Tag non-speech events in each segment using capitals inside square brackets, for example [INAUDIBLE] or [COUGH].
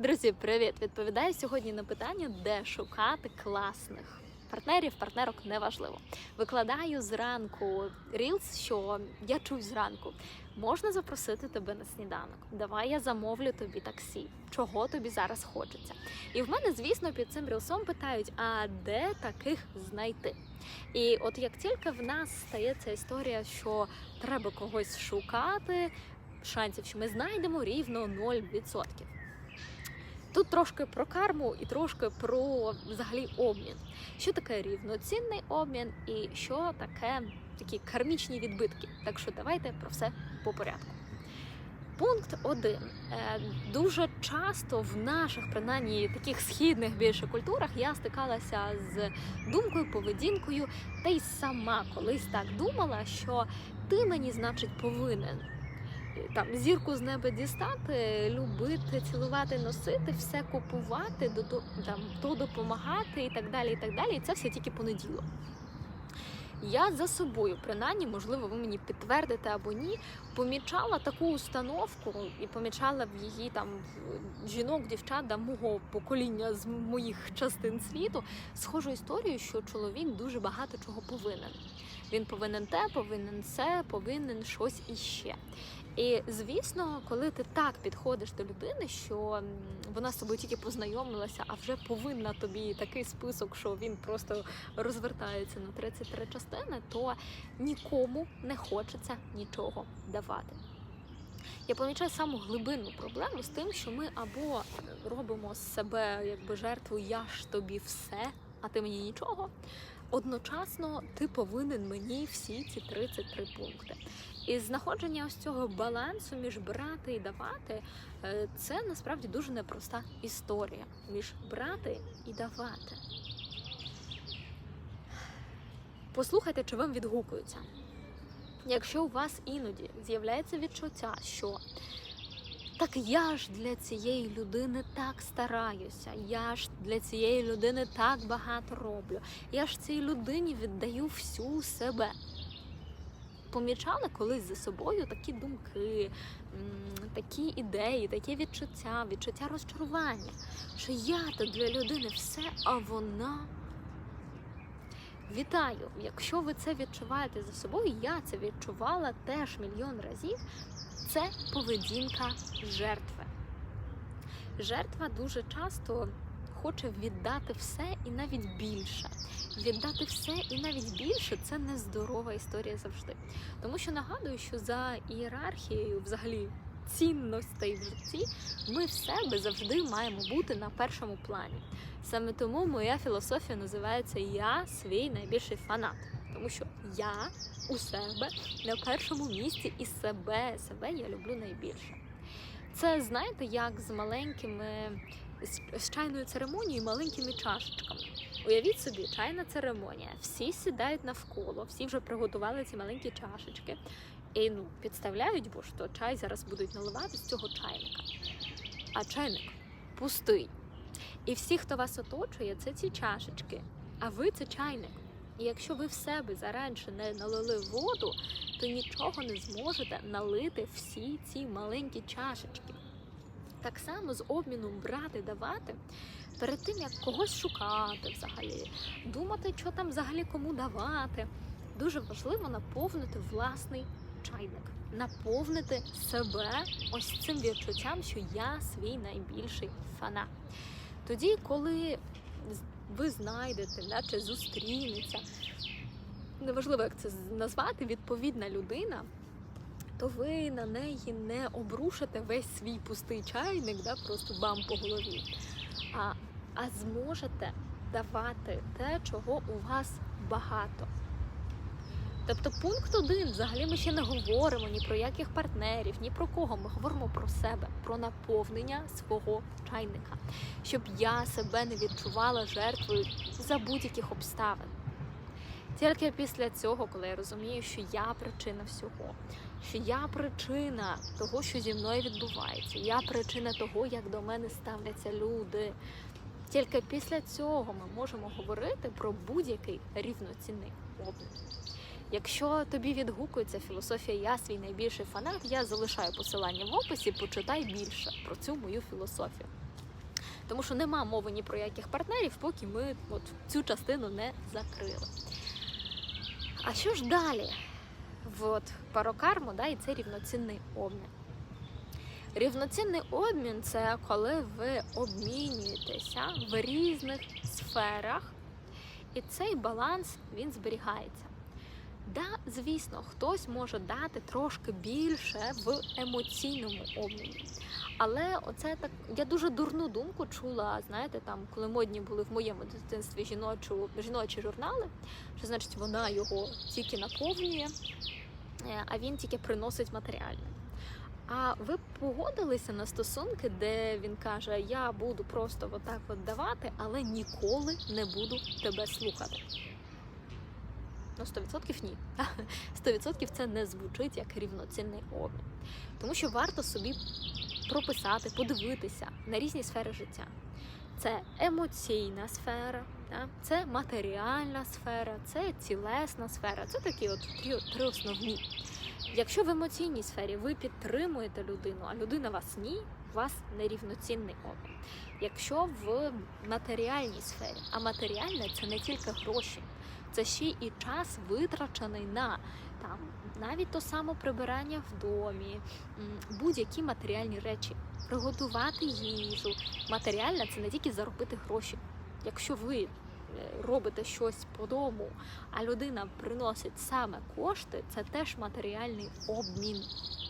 Друзі, привіт! Відповідаю сьогодні на питання, де шукати класних партнерів, партнерок неважливо. Викладаю зранку рілс, що я чую зранку. Можна запросити тебе на сніданок. Давай я замовлю тобі таксі. Чого тобі зараз хочеться? І в мене, звісно, під цим рілсом питають: а де таких знайти? І от як тільки в нас стається історія, що треба когось шукати, шансів, що ми знайдемо рівно 0%. Тут трошки про карму і трошки про взагалі обмін. Що таке рівноцінний обмін і що таке такі кармічні відбитки. Так що давайте про все по порядку. Пункт один. Е, Дуже часто в наших, принаймні таких східних більше культурах, я стикалася з думкою, поведінкою, та й сама колись так думала, що ти мені, значить, повинен там зірку з неба дістати, любити, цілувати, носити, все купувати, до там то допомагати і так далі. І так далі. І це все тільки понеділок. Я за собою, принаймні, можливо, ви мені підтвердите або ні, помічала таку установку і помічала в її там жінок, дівчат да, мого покоління з моїх частин світу схожу історію, що чоловік дуже багато чого повинен. Він повинен те, повинен це, повинен щось іще. І звісно, коли ти так підходиш до людини, що вона з тобою тільки познайомилася, а вже повинна тобі такий список, що він просто розвертається на 33 частини, то нікому не хочеться нічого давати. Я помічаю саму глибинну проблему з тим, що ми або робимо з себе якби жертву я ж тобі все, а ти мені нічого. Одночасно ти повинен мені всі ці 33 пункти. І знаходження ось цього балансу між брати і давати е, це насправді дуже непроста історія між брати і давати. Послухайте, чи вам відгукується. Якщо у вас іноді з'являється відчуття, що так я ж для цієї людини так стараюся, я ж для цієї людини так багато роблю, я ж цій людині віддаю всю себе. Помічали колись за собою такі думки, такі ідеї, такі відчуття, відчуття розчарування, що я то для людини все, а вона. Вітаю! Якщо ви це відчуваєте за собою, я це відчувала теж мільйон разів. Це поведінка жертви. Жертва дуже часто хоче віддати все і навіть більше. Віддати все і навіть більше це нездорова історія завжди. Тому що нагадую, що за ієрархією, взагалі, цінностей в житті, ми в себе завжди маємо бути на першому плані. Саме тому моя філософія називається Я свій найбільший фанат. Тому що я у себе на першому місці і себе, себе я люблю найбільше. Це знаєте, як з маленькими з- чайною церемонією, маленькими чашечками. Уявіть собі, чайна церемонія. Всі сідають навколо, всі вже приготували ці маленькі чашечки. І ну, підставляють, бо то чай зараз будуть наливати з цього чайника. А чайник пустий. І всі, хто вас оточує, це ці чашечки. А ви це чайник. І якщо ви в себе заранше не налили воду, то нічого не зможете налити всі ці маленькі чашечки. Так само з обміном брати, давати, перед тим як когось шукати взагалі, думати, що там взагалі кому давати. Дуже важливо наповнити власний чайник, наповнити себе ось цим відчуттям, що я свій найбільший фанат. Тоді, коли ви знайдете, наче зустрінеться, неважливо, як це назвати, відповідна людина, то ви на неї не обрушите весь свій пустий чайник, да, просто бам по голові, а, а зможете давати те, чого у вас багато. Тобто пункт один, взагалі ми ще не говоримо ні про яких партнерів, ні про кого. Ми говоримо про себе, про наповнення свого чайника, щоб я себе не відчувала жертвою за будь-яких обставин. Тільки після цього, коли я розумію, що я причина всього, що я причина того, що зі мною відбувається, я причина того, як до мене ставляться люди. Тільки після цього ми можемо говорити про будь-який рівноцінний обмін. Якщо тобі відгукується філософія Я свій найбільший фанат, я залишаю посилання в описі, почитай більше про цю мою філософію. Тому що нема мови ні про яких партнерів, поки ми от цю частину не закрили. А що ж далі? От парокарму, да, і це рівноцінний обмін. Рівноцінний обмін це коли ви обмінюєтеся в різних сферах, і цей баланс він зберігається. Да, звісно, хтось може дати трошки більше в емоційному обміні. Але оце так, я дуже дурну думку чула, знаєте, там, коли модні були в моєму дитинстві жіночу, жіночі журнали, що значить вона його тільки наповнює, е, а він тільки приносить матеріальне. А ви погодилися на стосунки, де він каже: Я буду просто отак от давати, але ніколи не буду тебе слухати. Ну, 100% ні. [LAUGHS] 100% це не звучить як рівноцінний обмін. Тому що варто собі прописати, подивитися на різні сфери життя. Це емоційна сфера, це матеріальна сфера, це цілесна сфера. Це такі от три, три основні. Якщо в емоційній сфері ви підтримуєте людину, а людина вас ні, у вас нерівноцінний обмін. Якщо в матеріальній сфері, а матеріальне це не тільки гроші, це ще і час витрачений на там навіть то саме прибирання в домі, будь-які матеріальні речі, приготувати їжу. Матеріальне це не тільки заробити гроші. Якщо ви е, робите щось по дому, а людина приносить саме кошти, це теж матеріальний обмін.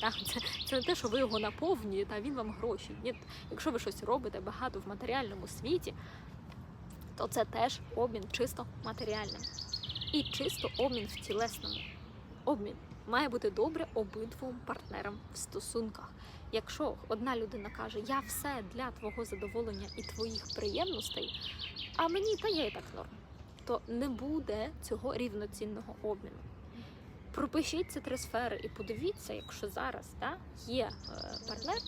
Так, це, це не те, що ви його наповнюєте, а він вам гроші. Ні, якщо ви щось робите багато в матеріальному світі, то це теж обмін чисто матеріальним. І чисто обмін в тілесному. Обмін має бути добре обидвом партнерам в стосунках. Якщо одна людина каже, я все для твого задоволення і твоїх приємностей, а мені та я і так норм, то не буде цього рівноцінного обміну. Пропишіть ці три сфери і подивіться, якщо зараз да, є е, партнер,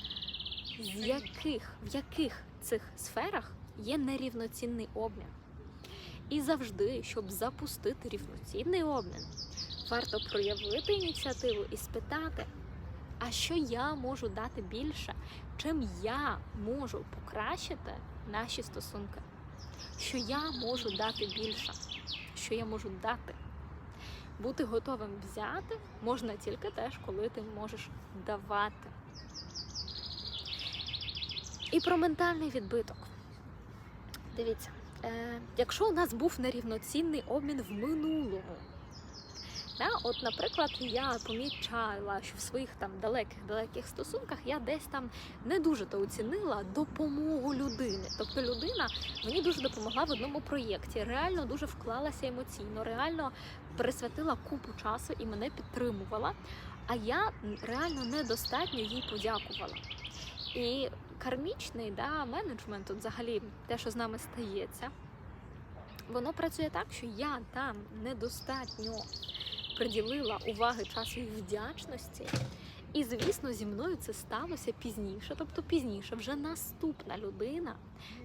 з яких, в яких цих сферах є нерівноцінний обмін. І завжди, щоб запустити рівноцінний обмін, варто проявити ініціативу і спитати, а що я можу дати більше, чим я можу покращити наші стосунки, що я можу дати більше, що я можу дати. Бути готовим взяти можна тільки теж, коли ти можеш давати. І про ментальний відбиток. Дивіться, е, якщо у нас був нерівноцінний обмін в минулому, да, от, наприклад, я помічала, що в своїх там далеких-далеких стосунках я десь там не дуже то оцінила допомогу людини. Тобто людина мені дуже допомогла в одному проєкті, реально дуже вклалася емоційно, реально присвятила купу часу і мене підтримувала. А я реально недостатньо їй подякувала. І кармічний да, менеджмент, от взагалі те, що з нами стається, воно працює так, що я там недостатньо приділила уваги часу і вдячності. І, звісно, зі мною це сталося пізніше. Тобто пізніше вже наступна людина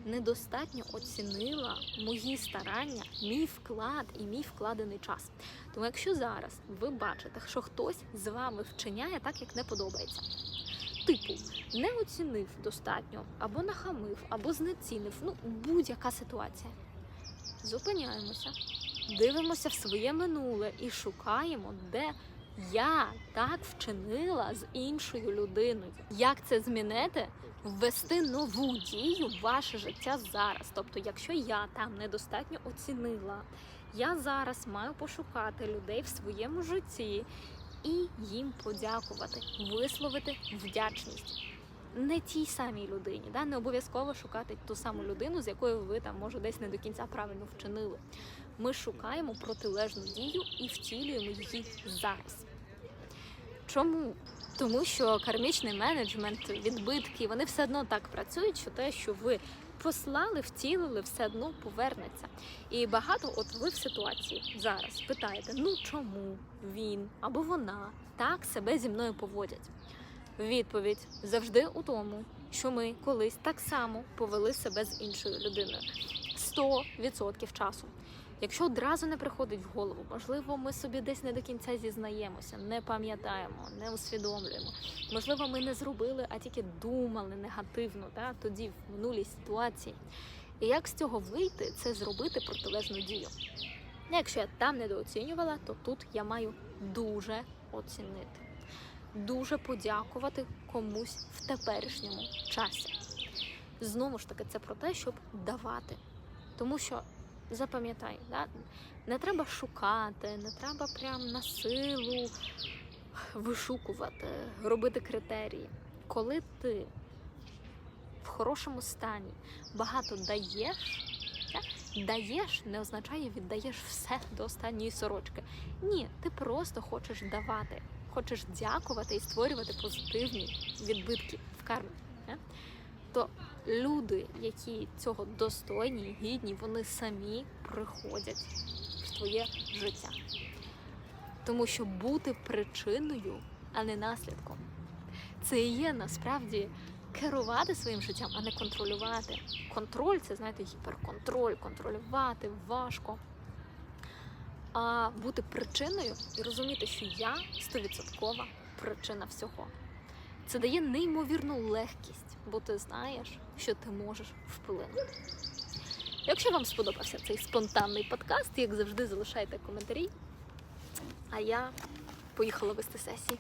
недостатньо оцінила мої старання, мій вклад і мій вкладений час. Тому, якщо зараз ви бачите, що хтось з вами вчиняє так, як не подобається, типу не оцінив достатньо, або нахамив, або знецінив, ну будь-яка ситуація. Зупиняємося, дивимося в своє минуле і шукаємо, де я так вчинила з іншою людиною. Як це змінити? Ввести нову дію в ваше життя зараз. Тобто, якщо я там недостатньо оцінила, я зараз маю пошукати людей в своєму житті і їм подякувати, висловити вдячність. Не тій самій людині, да? не обов'язково шукати ту саму людину, з якою ви там може десь не до кінця правильно вчинили. Ми шукаємо протилежну дію і втілюємо її зараз. Чому? Тому що кармічний менеджмент, відбитки, вони все одно так працюють, що те, що ви послали, втілили, все одно повернеться. І багато, от ви в ситуації зараз питаєте, ну чому він або вона так себе зі мною поводять? Відповідь завжди у тому, що ми колись так само повели себе з іншою людиною. 100% часу. Якщо одразу не приходить в голову, можливо, ми собі десь не до кінця зізнаємося, не пам'ятаємо, не усвідомлюємо. Можливо, ми не зробили, а тільки думали негативно, да, тоді в минулій ситуації. І як з цього вийти, це зробити протилежну дію. Якщо я там недооцінювала, то тут я маю дуже оцінити, дуже подякувати комусь в теперішньому часі. Знову ж таки, це про те, щоб давати. Тому що запам'ятай, да? не треба шукати, не треба прям на силу вишукувати, робити критерії. Коли ти в хорошому стані багато даєш, да? даєш не означає віддаєш все до останньої сорочки. Ні, ти просто хочеш давати, хочеш дякувати і створювати позитивні відбитки в кармі. да? То люди, які цього достойні, гідні, вони самі приходять в твоє життя. Тому що бути причиною, а не наслідком, це і є насправді керувати своїм життям, а не контролювати. Контроль це, знаєте, гіперконтроль, контролювати важко. А бути причиною і розуміти, що я стовідсоткова причина всього. Це дає неймовірну легкість, бо ти знаєш, що ти можеш вплинути. Якщо вам сподобався цей спонтанний подкаст, як завжди, залишайте коментарі. А я поїхала вести сесії.